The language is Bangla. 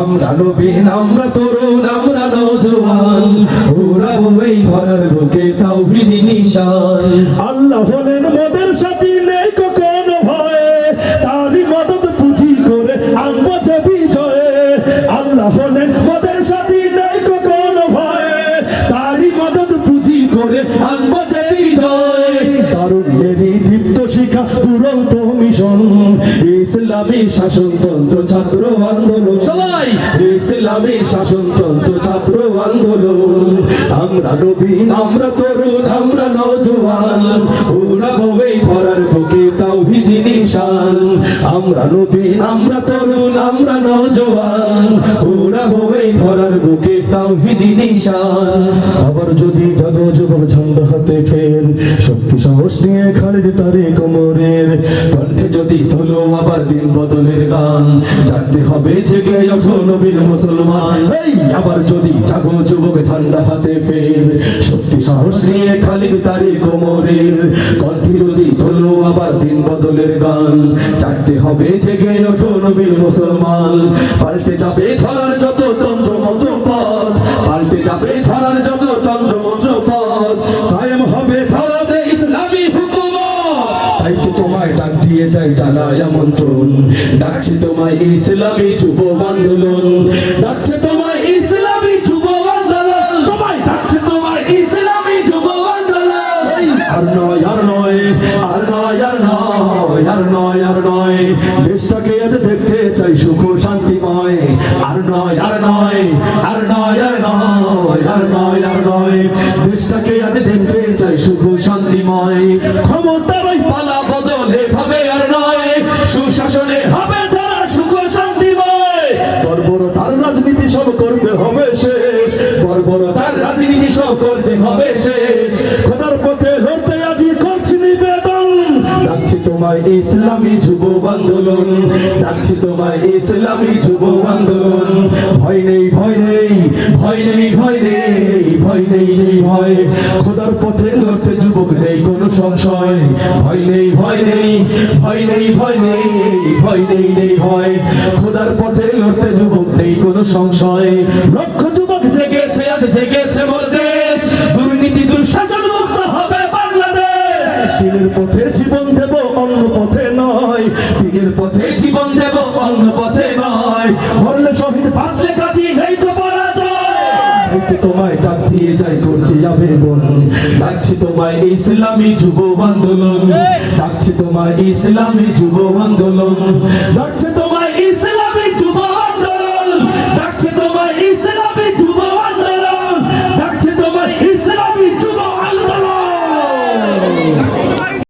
আমরা নবীন আমরা তরুণ আমরা নজওয়ান। ওরা বই ধরার বুকে তাওহিদি নিশান। আল্লাহ হলেন মদের সাথী নেই কখনো ভয়ে তারই মদত পুঁজি করে আনব যে বিজয়ে। আল্লাহ হলেন মদের সাথী নেই কখনো ভয়ে তারই মদত পুঁজি করে আনব যে বিজয়। তারুণ্যেরই দীপ্ত শিখা দুরন্ত ইসলামী শাসনতন্ত্র ছাত্র আন্দোলন। সবাই! ইসলামী শাসনতন্ত্র ছাত্র আন্দোলন। আমরা নবীন আমরা তরুণ আমরা নজওয়ান ওরা এই ধরার নিশান আমরা নবীন, আমরা তরুণ, আমরা নজওয়ান। উড়াবো এই ধরার বুকে তাওহিদি নিশান। আবার যদি জাগো যুবক ঝান্ডা হাতে ফের, শক্তি সাহস নিয়ে খালিদ তারে কোমরের। কণ্ঠে যদি তোলো আবার দিন বদলের গান। জানতে হবে জেগে ওঠো নবীর মুসলমান। এই, আবার যদি জাগো যুবক ঠান্ডা হাতে ফের সাহস নিয়ে খালিদ তারে কোমরের কণ্ঠে যদি তোলো আবার দিন বদলের গান জানতে হবে জেগে ওঠো নবীর মুসলমান। পাল্টে যাবে ধরার যত তন্ত্র মন্ত্র পথ পাল্টে যাবে ধরার যত তন্ত্র মন্ত্র পথ কায়েম হবে ধরাতে ইসলামী হুকুমত। তাই তো তোমায় ডাক দিয়ে যাই জানাই আমন্ত্রণ, ডাকছে তোমায় ইসলামী যুব আন্দোলন, ডাকছে নয়, আর নয় আর নয়। দেশটাকে দেখতে চাই সুখ শান্তিময়। আর নয় আর নয় আর নয় আর নয় আর নয় আর নয়। দেশটাকে আজ দেখতে চাই সুখ শান্তিময়। ক্ষমতার পালা বদলে ভাবে আর নয়। সুশাসনে হবে তারা সুখ শান্তিময়। বর্বরতার রাজনীতি সব করতে হবে শেষ। বর্বরতার রাজনীতি সব করতে হবে শেষ। তোমায় ইসলামী যুব আন্দোলন ডাকছি তোমায় ইসলামী যুব আন্দোলন ভয় নেই ভয় নেই ভয় নেই ভয় নেই ভয় নেই নেই ভয় খোদার পথে লড়তে যুবক নেই কোনো সংশয় ভয় নেই ভয় নেই ভয় নেই ভয় নেই ভয় নেই নেই ভয় খোদার পথে লড়তে যুবক নেই কোনো সংশয় লক্ষ যুবক জেগেছে আজ জেগেছে মোর শহীদ বাঁচলে কাজী নেই তো পরাজয়। তোমায় ডাক দিয়ে যাই করছি ডাকছি তোমায় ইসলামী যুব আন্দোলন। ডাকছি তোমায় ইসলামী যুব আন্দোলন। ডাকছে